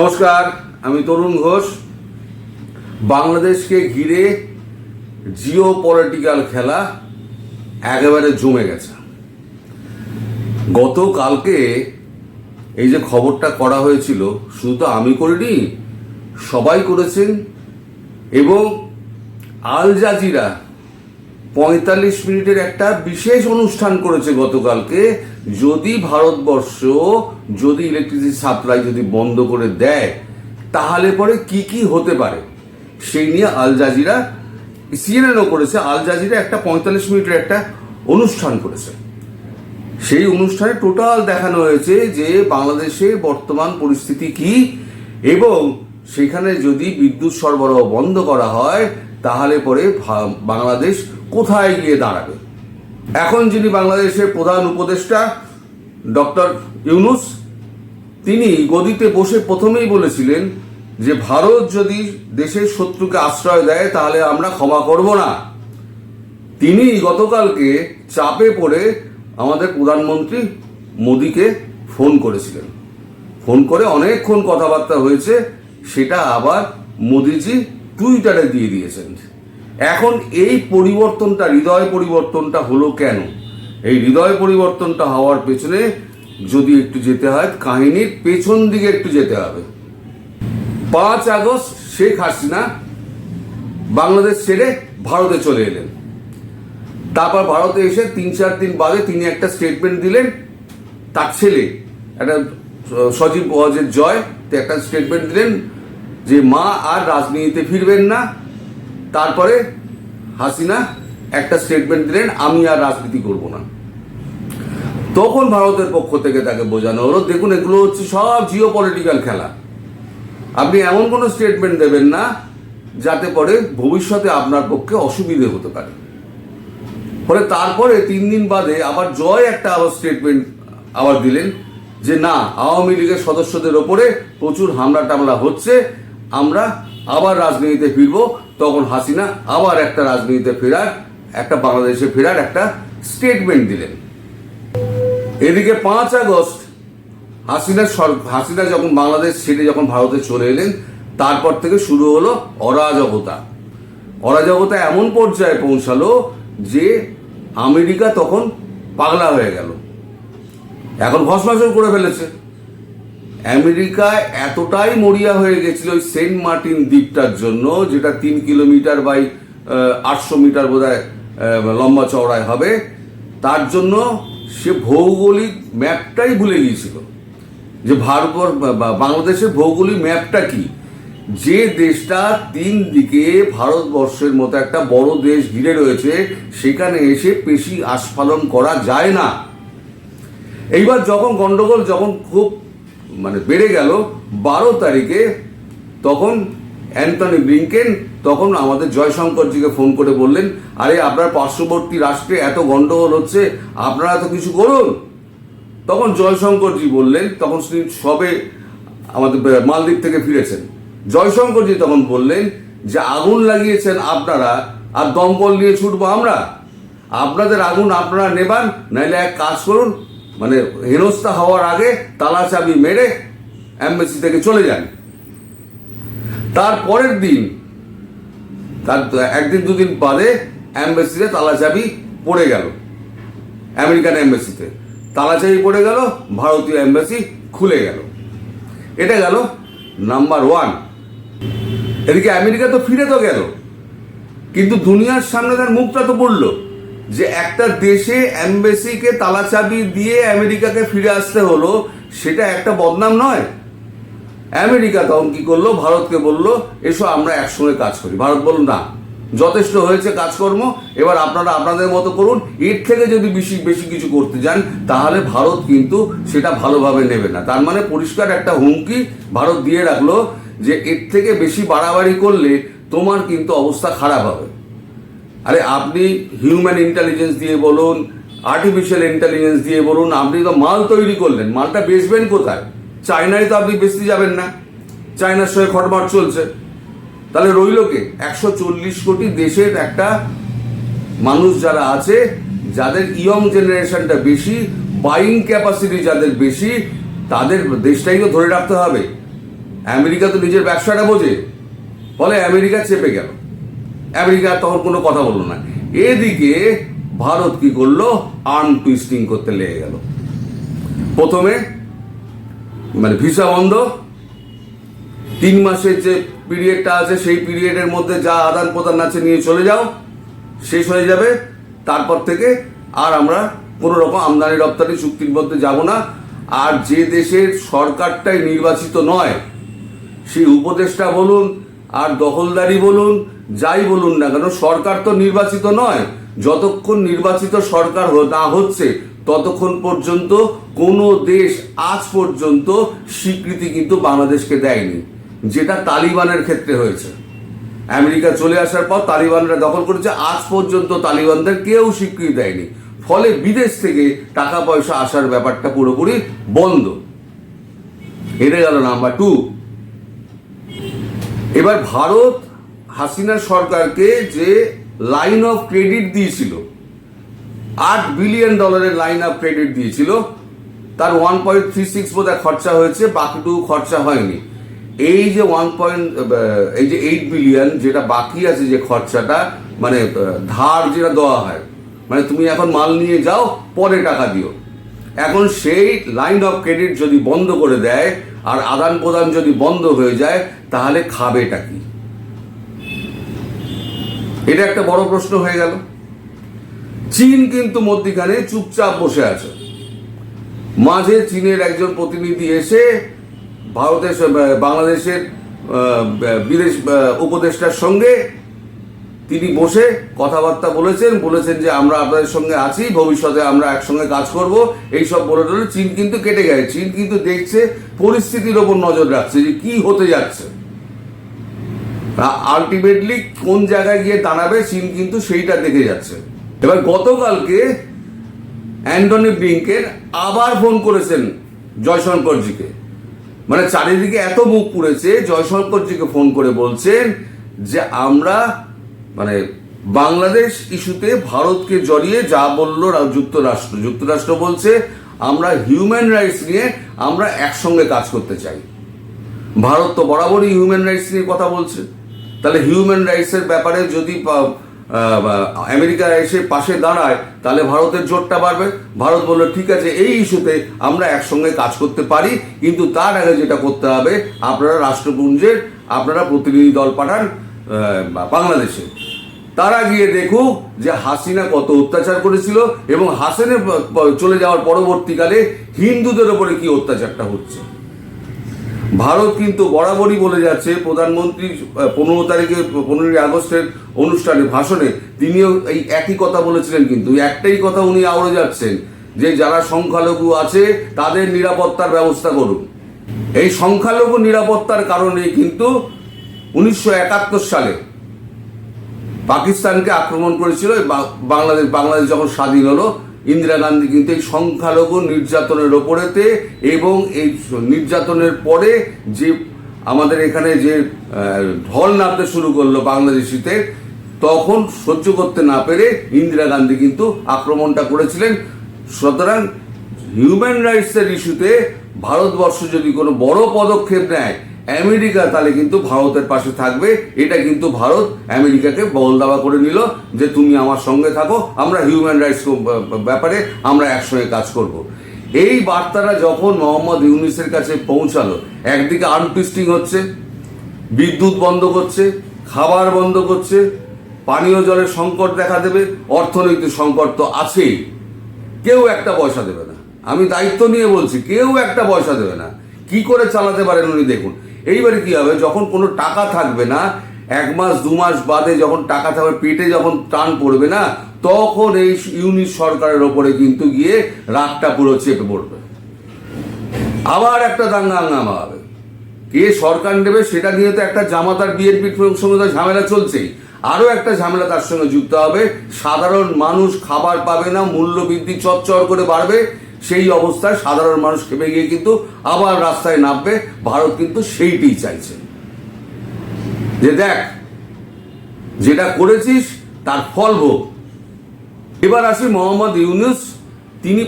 নমস্কার, আমি তরুণ ঘোষ। বাংলাদেশকে ঘিরে জিও পলিটিক্যাল খেলা একেবারে জমে গেছে। গতকালকে এই যে খবরটা করা হয়েছিল, শুধু তো আমি করিনি, সবাই করেছেন এবং আল জাজিরা পঁয়তাল্লিশ মিনিটের একটা বিশেষ অনুষ্ঠান করেছে গতকালকে। যদি ভারতবর্ষ, যদি ইলেকট্রিসিটি সাপ্লাই যদি বন্ধ করে দেয়, তাহলে পরে কি কি হতে পারে? সেই নিয়ে আল জাজিরা সিএনএনও করেছে, আল জাজিরা একটা পঁয়তাল্লিশ মিনিটের একটা অনুষ্ঠান করেছে। সেই অনুষ্ঠানে টোটাল দেখানো হয়েছে যে বাংলাদেশে বর্তমান পরিস্থিতি কি এবং সেখানে যদি বিদ্যুৎ সরবরাহ বন্ধ করা হয়, তাহলে পরে বাংলাদেশ কোথায় গিয়ে দাঁড়াবে? এখন যিনি বাংলাদেশের প্রধান উপদেষ্টা, ডক্টর ইউনুস, তিনি গদিতে বসে প্রথমেই বলেছিলেন যে, ভারত যদি দেশের শত্রুকে আশ্রয় দেয়, তাহলে আমরা ক্ষমা করব না। তিনি গতকালকে চাপে পড়ে আমাদের প্রধানমন্ত্রী মোদীকে ফোন করেছিলেন। ফোন করে অনেকক্ষণ কথাবার্তা হয়েছে, সেটা আবার মোদিজি টুইটারে দিয়ে দিয়েছেন। এখন এই পরিবর্তনটা, হৃদয় পরিবর্তনটা হলো কেন? এই হৃদয় পরিবর্তনটা হওয়ার পেছনে যদি একটু যেতে হয়, কাহিনীর পেছন দিকে একটু যেতে হবে। পাঁচ আগস্ট, শেখ হাসিনা বাংলাদেশ ছেড়ে ভারতে চলে এলেন। তারপর ভারতে এসে তিন, চার দিন বাদে তিনি একটা স্টেটমেন্ট দিলেন, তার ছেলে, একটা সজীব ওয়াজের জয় একটা স্টেটমেন্ট দিলেন যে, মা আর রাজনীতিতে ফিরবেন না তারপরে হাসিনা একটা স্টেটমেন্ট দিলেন, আমি আর রাজনীতি করব না। তখন ভারতের পক্ষ থেকে তাকে বোঝানো হলো, দেখুন, এগুলো হচ্ছে সব জিও পলিটিক্যাল খেলা। আপনি এমন কোনো স্টেটমেন্ট দেবেন না, যাতে পরে ভবিষ্যতে আপনার পক্ষে অসুবিধে হতে পারে। ফলে তারপরে তিন দিন বাদে আবার জয় একটা আবার স্টেটমেন্ট আবার দিলেন, যে না, আওয়ামী লীগের সদস্যদের ওপরে প্রচুর হামলা টামলা হচ্ছে, আমরা আবার রাজনীতিতে ফিরব তখন হাসিনা আবার একটা রাজনীতিতে ফেরার, একটা বাংলাদেশে ফেরার একটা স্টেটমেন্ট দিলেন। এদিকে পাঁচ আগস্ট, হাসিনা হাসিনা যখন বাংলাদেশ ছেড়ে যখন ভারতে চলে এলেন, তারপর থেকে শুরু হলো অরাজকতা। অরাজকতা এমন পর্যায়ে পৌঁছালো যে আমেরিকা তখন পাগলা হয়ে গেল। এখন ভসমাসন করে ফেলেছে। আমেরিকা এতটাই মরিয়া হয়ে গেছিল ওই সেন্ট মার্টিন দ্বীপটার জন্য, যেটা তিন কিলোমিটার বাই আটশো মিটার বোধ লম্বা চওড়ায় হবে। তার জন্য সে ভৌগোলিক ম্যাপটাই ভুলে গিয়েছিল। যে ভারত বাংলাদেশের ভৌগোলিক ম্যাপটা কি? যে দেশটা তিন দিকে ভারতবর্ষের মতো একটা বড় দেশ ঘিরে রয়েছে, সেখানে এসে পেশি আস্ফালন করা যায় না। এইবার যখন গন্ডগোল, যখন খুব মানে বেড়ে গেল বারো তারিখে, তখন অ্যান্টনি ব্লিংকেন তখন আমাদের জয়শঙ্করজিকে ফোন করে বললেন, আরে, আপনার পার্শ্ববর্তী রাষ্ট্রে এত গন্ডগোল হচ্ছে, আপনারা তো কিছু করুন। তখন জয়শঙ্করজি বললেন, তখন তিনি সবে আমাদের মালদ্বীপ থেকে ফিরেছেন। জয়শঙ্করজি তখন বললেন যে, আগুন লাগিয়েছেন আপনারা, আর দমকল নিয়ে ছুটবো আমরা। আপনাদের আগুন আপনারা নেবান, নাইলে এক কাজ করুন মানে হেনস্থা হওয়ার আগে তালা চাবি মেরে অ্যাম্বাসি থেকে চলে যান তার পরের দিন, তার একদিন দুদিন বাদে অ্যাম্বাসিতে তালা চাবি পড়ে গেল, আমেরিকান অ্যাম্বাসিতে তালা চাবি পড়ে গেল, ভারতীয় অ্যাম্বাসি খুলে গেল। এটা গেল নাম্বার ওয়ান। এদিকে আমেরিকা তো ফিরে তো গেল, কিন্তু দুনিয়ার সামনে তার মুখটা তো পড়ল। যে একটা দেশে অ্যাম্বাসিকে তালা চাবি দিয়ে আমেরিকাকে ফিরে আসতে হলো, সেটা একটা বদনাম নয়? আমেরিকা তখন কি করল? ভারতকে বলল, এসো, আমরা একসঙ্গে কাজ করি। ভারত বলল, না, যথেষ্ট হয়েছে কাজকর্ম, এবার আপনারা আপনাদের মতো করুন। এর থেকে যদি বেশি বেশি কিছু করতে যান, তাহলে ভারত কিন্তু সেটা ভালোভাবে নেবে না। তার মানে পরিষ্কার একটা হুমকি ভারত দিয়ে রাখল যে, এর থেকে বেশি বাড়াবাড়ি করলে তোমার কিন্তু অবস্থা খারাপ হবে। আরে আপনি হিউম্যান ইন্টেলিজেন্স দিয়ে বলুন আর্টিফিশিয়াল ইন্টেলিজেন্স দিয়ে বলুন, আপনি তো মাল তৈরি করলেন, মালটা বেচবেন কোথায়? চায়নায় তো আপনি বেচতে যাবেন না। চায়নার সঙ্গে খটমাট চলছে। তাহলে রইল কে? একশো চল্লিশ কোটি দেশের একটা মানুষ যারা আছে, যাদের ইয়ং জেনারেশনটা বেশি বাইং ক্যাপাসিটি যাদের বেশি, তাদের দেশটাই তো ধরে রাখতে হবে। আমেরিকা তো নিজের ব্যবসাটা বোঝে। ফলে আমেরিকা চেপে গেল। আমেরিকা তখন কোনো কথা বলল না। এদিকে ভারত কি করল? আর্ম টুইস্টিং করতে লেগে গেল। প্রথমে মানে ভিসা বন্ধ। তিন মাসের যে পিরিয়ডটা আছে, সেই পিরিয়ডের মধ্যে যা আদান প্রদান আছে নিয়ে চলে যাও। শেষ হয়ে যাবে। তারপর থেকে আর আমরা কোনো রকম আমদানি রপ্তানি চুক্তির মধ্যে যাব না। আর যে দেশের সরকারটাই নির্বাচিত নয়, সেই উপদেষ্টা বলুন আর দখলদারি বলুন, যাই বলুন না কেন, সরকার তো নির্বাচিত নয়। যতক্ষণ নির্বাচিত সরকার না হচ্ছে, ততক্ষণ পর্যন্ত কোনো দেশ আজ পর্যন্ত স্বীকৃতি কিন্তু বাংলাদেশকে দেয়নি, যেটা তালিবানের ক্ষেত্রে হয়েছে। আমেরিকা চলে আসার পর তালিবানরা দখল করেছে, আজ পর্যন্ত তালিবানদের কেউ স্বীকৃতি দেয়নি। ফলে বিদেশ থেকে টাকা পয়সা আসার ব্যাপারটা পুরোপুরি বন্ধ। এটা গেল নাম্বার টু এবার ভারত হাসিনা সরকারকে যে লাইন অফ ক্রেডিট দিয়েছিল, আট বিলিয়ন ডলারের লাইন অফ ক্রেডিট দিয়েছিল, তার ওয়ান পয়েন্ট থ্রি সিক্স বোধহয় খরচা হয়েছে, বাকিটুকু খরচা হয়নি। এই যে ওয়ান পয়েন্ট এই যে এইট বিলিয়ন যেটা বাকি আছে যে খরচাটা মানে ধার যেটা দেওয়া হয় মানে তুমি এখন মাল নিয়ে যাও, পরে টাকা দিও। এখন সেই লাইন অফ ক্রেডিট যদি বন্ধ করে দেয় আর আদান প্রদান যদি বন্ধ হয়ে যায়, তাহলে খাবেটা কি? এটা একটা বড় প্রশ্ন হয়ে গেল। চীন কিন্তু মধ্যিখানে চুপচাপ বসে আছে। মাঝে চীনের একজন প্রতিনিধি এসে ভারতের বাংলাদেশের বিদেশ উপদেষ্টার সঙ্গে তিনি বসে কথাবার্তা বলেছেন বলেছেন যে আমরা আপনাদের সঙ্গে আছি, ভবিষ্যতে আমরা একসঙ্গে কাজ করব। এইসব বলে টলে চীন কিন্তু কেটে গেছে। চীন কিন্তু দেখছে পরিস্থিতির ওপর নজর রাখছে যে কি হতে যাচ্ছে। আলটিমেটলি কোন জায়গায় গিয়ে দাঁড়াবে, চীন কিন্তু সেইটা দেখে যাচ্ছে। এবার গতকালকে অ্যান্টনি ব্লিংকেন আবার ফোন করেছেন জয়শঙ্করজিকে। মানে চারিদিকে এত মুখ পুড়েছে, জয়শঙ্করজিকে ফোন করে বলছেন যে আমরা মানে বাংলাদেশ ইস্যুতে ভারতকে জড়িয়ে যা বলল যুক্তরাষ্ট্র। যুক্তরাষ্ট্র বলছে, আমরা হিউম্যান রাইটস নিয়ে আমরা একসঙ্গে কাজ করতে চাই। ভারত তো বরাবরই হিউম্যান রাইটস নিয়ে কথা বলছে। তাহলে হিউম্যান রাইটসের ব্যাপারে যদি আমেরিকা এসে পাশে দাঁড়ায়, তাহলে ভারতের জোরটা বাড়বে। ভারত বলল, ঠিক আছে, এই ইস্যুতে আমরা একসঙ্গে কাজ করতে পারি, কিন্তু তার আগে যেটা করতে হবে, আপনারা রাষ্ট্রপুঞ্জের, আপনারা প্রতিনিধি দল পাঠান বাংলাদেশে। তারা গিয়ে দেখুক যে হাসিনা কত অত্যাচার করেছিল এবং প- চলে যাওয়ার পরবর্তীকালে হিন্দুদের ওপরে কি অত্যাচারটা হচ্ছে। ভারত কিন্তু বরাবরই বলে যাচ্ছে, প্রধানমন্ত্রী পনেরো তারিখে, পনেরোই আগস্টের অনুষ্ঠানে, ভাষণে, তিনিও এই একই কথা বলেছিলেন কিন্তু একটাই কথা উনি আওড়ে যাচ্ছেন, যে যারা সংখ্যালঘু আছে, তাদের নিরাপত্তার ব্যবস্থা করুন। এই সংখ্যালঘু নিরাপত্তার কারণে কিন্তু উনিশশো একাত্তর সালে পাকিস্তানকে আক্রমণ করেছিল বাংলাদেশ বাংলাদেশ যখন স্বাধীন হলো, ইন্দিরা গান্ধী কিন্তু এই সংখ্যালঘু নির্যাতনের ওপরেতে এবং এই নির্যাতনের পরে যে আমাদের এখানে যে ঢল নামতে শুরু করল বাংলাদেশিতে তখন সহ্য করতে না পেরে ইন্দিরা গান্ধী কিন্তু আক্রমণটা করেছিলেন। সুতরাং হিউম্যান রাইটসের ইস্যুতে ভারতবর্ষ যদি কোনো বড় পদক্ষেপ নেয় আমেরিকা তাহলে কিন্তু ভারতের পাশে থাকবে। এটা কিন্তু ভারত আমেরিকাকে বল দাবা করে নিল যে তুমি আমার সঙ্গে থাকো, আমরা হিউম্যান রাইটস ব্যাপারে আমরা একসঙ্গে কাজ করব। এই বার্তাটা যখন মোহাম্মদ ইউনিসের কাছে পৌঁছালো, একদিকে আনটুইস্টিং হচ্ছে, বিদ্যুৎ বন্ধ করছে, খাবার বন্ধ করছে, পানীয় জলের সংকট দেখা দেবে, অর্থনৈতিক সংকট তো আছেই। কেউ একটা পয়সা দেবে না। আমি দায়িত্ব নিয়ে বলছি, কেউ একটা পয়সা দেবে না। কি করে চালাতে পারেন উনি দেখুন। এইবারে কি হবে? যখন কোনো টাকা থাকবে না, এক মাস, দু মাস বাদে যখন টাকা থাকবে, পেটে যখন টান পড়বে না, তখন এই ইউনিট সরকারের ওপরে কিন্তু গিয়ে রাগটা পুরো চেপে পড়বে। আবার একটা দাঙ্গা হাঙ্গামা হবে। কে সরকার নেবে সেটা নিয়ে তো একটা জামাতার বিএনপির সঙ্গে তো ঝামেলা চলছেই। আরও একটা ঝামেলা তার সঙ্গে যুক্ত হবে। সাধারণ মানুষ খাবার পাবে না মূল্য বৃদ্ধি চচ্চর করে বাড়বে। সেই অবস্থায় সাধারণ মানুষ খেপে গিয়ে কিন্তু আবার রাস্তায় নামবে। ভারত কিন্তু সেইটাই চাইছে। যে দেখ, যেটা করেছিস, তার ফল ভোগ এবার আসি মোহাম্মদ ইউনুস। তিনি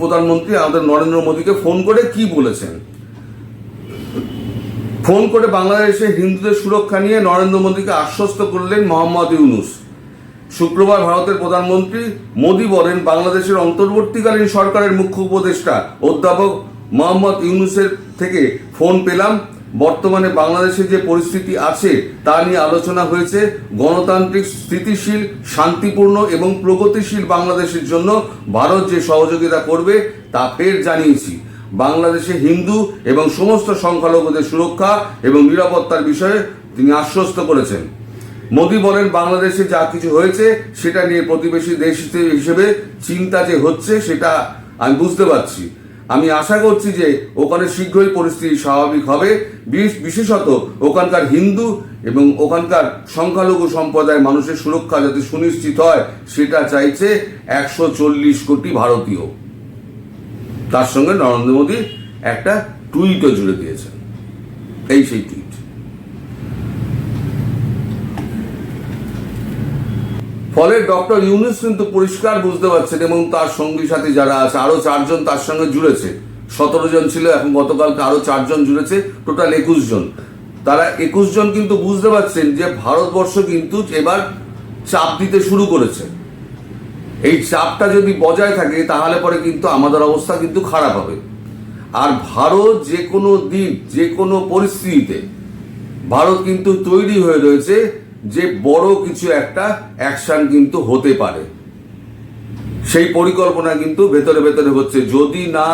প্রধানমন্ত্রী, আমাদের নরেন্দ্র মোদীকে ফোন করে কি বলেছেন? ফোন করে বাংলাদেশে হিন্দুদের সুরক্ষা নিয়ে নরেন্দ্র মোদীকে আশ্বস্ত করলেন মোহাম্মদ ইউনুস। শুক্রবার ভারতের প্রধানমন্ত্রী মোদী বলেন, বাংলাদেশের অন্তর্বর্তীকালীন সরকারের মুখ্য উপদেষ্টা অধ্যাপক মোহাম্মদ ইউনুসের থেকে ফোন পেলাম। বর্তমানে বাংলাদেশে যে পরিস্থিতি আছে তা নিয়ে আলোচনা হয়েছে। গণতান্ত্রিক, স্থিতিশীল, শান্তিপূর্ণ এবং প্রগতিশীল বাংলাদেশের জন্য ভারত যে সহযোগিতা করবে তা ফের জানিয়েছি। বাংলাদেশে হিন্দু এবং সমস্ত সংখ্যালঘুদের সুরক্ষা এবং নিরাপত্তার বিষয়ে তিনি আশ্বস্ত করেছেন। মোদী বলেন, বাংলাদেশে যা কিছু হয়েছে, সেটা নিয়ে প্রতিবেশী দেশ হিসেবে চিন্তা যে হচ্ছে, সেটা আমি বুঝতে পারছি। আমি আশা করছি যে ওখানে শীঘ্রই পরিস্থিতি স্বাভাবিক হবে। বিশেষত ওখানকার হিন্দু এবং ওখানকার সংখ্যালঘু সম্প্রদায়ের মানুষের সুরক্ষা যাতে সুনিশ্চিত হয়, সেটা চাইছে একশো চল্লিশ কোটি ভারতীয়। তার সঙ্গে নরেন্দ্র মোদী একটা টুইটও জুড়ে দিয়েছেন। এই সেই টুইট। ফলে ডক্টর ইউনুস কিন্তু পরিষ্কার বুঝতে পারছেন এবং তার সঙ্গী সাথী যারা আছে, আরও চারজন তার সঙ্গে জুড়েছে। সতেরো জন ছিল, এখন গতকালকে আরও চারজন জুড়েছে, টোটাল একুশ জন। তারা একুশ জন কিন্তু বুঝতে পারছেন যে ভারতবর্ষ কিন্তু এবার চাপ দিতে শুরু করেছে। এই চাপটা যদি বজায় থাকে, তাহলে পরে কিন্তু আমাদের অবস্থা কিন্তু খারাপ হবে। আর ভারত যে কোনো দিন, যে কোনো পরিস্থিতিতে, ভারত কিন্তু তৈরি হয়ে রয়েছে যে বড় কিছু একটা অ্যাকশন কিন্তু হতে পারে। সেই পরিকল্পনা কিন্তু ভেতরে ভেতরে হচ্ছে। যদি না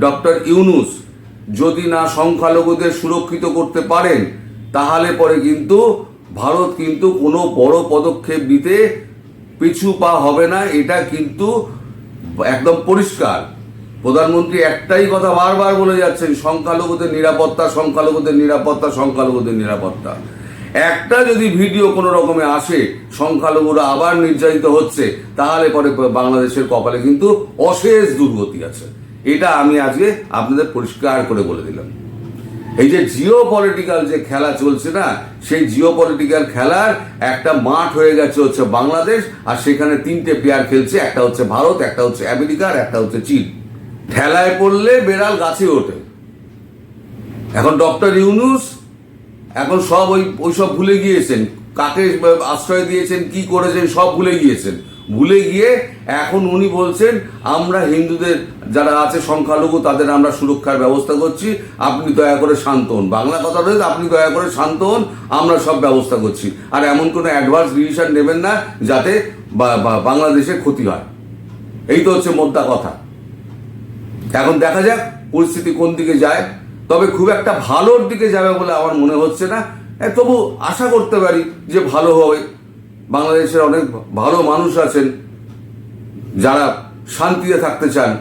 ডক্টর ইউনুস, যদি না সংখ্যালঘুদের সুরক্ষিত করতে পারেন, তাহলে পরে কিন্তু ভারত কিন্তু কোনো বড় পদক্ষেপ নিতে পিছু পা হবে না। এটা কিন্তু একদম পরিষ্কার। প্রধানমন্ত্রী একটাই কথা বারবার বলে যাচ্ছেন, সংখ্যালঘুদের নিরাপত্তা সংখ্যালঘুদের নিরাপত্তা সংখ্যালঘুদের নিরাপত্তা। একটা যদি ভিডিও কোনো রকমে আসে, সংখ্যালঘুরা আবার নির্যাতিত হচ্ছে, তাহলে পরে বাংলাদেশের কপালে কিন্তু অশেষ দুর্গতি আছে। এটা আমি আজকে আপনাদের পরিষ্কার করে বলে দিলাম। এই যে জিও পলিটিক্যাল যে খেলা চলছে না, সেই জিও পলিটিক্যাল খেলার একটা মাঠ হয়ে গেছে হচ্ছে বাংলাদেশ, আর সেখানে তিনটে প্লেয়ার খেলছে, একটা হচ্ছে ভারত, একটা হচ্ছে আমেরিকা, আর একটা হচ্ছে চীন। ঠেলায় পড়লে বেড়াল গাছে ওঠে। এখন ডক্টর ইউনুস এখন সব ওই ওই সব ভুলে গিয়েছেন। কাকে আশ্রয় দিয়েছেন, কি করেছেন, সব ভুলে গিয়েছেন। ভুলে গিয়ে এখন উনি বলছেন, আমরা হিন্দুদের যারা আছে সংখ্যালঘু, তাদের আমরা সুরক্ষার ব্যবস্থা করছি। আপনি দয়া করে শান্ত হন। বাংলা কথা রয়েছে আপনি দয়া করে শান্ত হন, আমরা সব ব্যবস্থা করছি। আর এমন কোনো অ্যাডভান্স ডিসিশন নেবেন না, যাতে বাংলাদেশের ক্ষতি হয়। এই তো হচ্ছে মোদ্দা কথা। এখন দেখা যাক, পরিস্থিতি কোন দিকে যায়। তবে খুব একটা ভালোর দিকে যাবে বলে আমার মনে হচ্ছে না। তবু আশা করতে পারি যে ভালো হবে। বাংলাদেশের অনেক ভালো মানুষ আছেন যারা শান্তিতে থাকতে চান।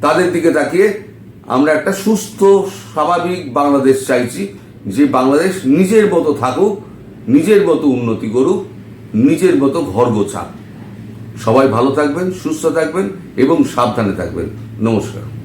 তাদের দিকে তাকিয়ে আমরা একটা সুস্থ, স্বাভাবিক বাংলাদেশ চাইছি যে বাংলাদেশ নিজের মতো থাকুক, নিজের মতো উন্নতি করুক, নিজের মতো ঘর গোছাক। সবাই ভালো থাকবেন, সুস্থ থাকবেন এবং সাবধানে থাকবেন। নমস্কার।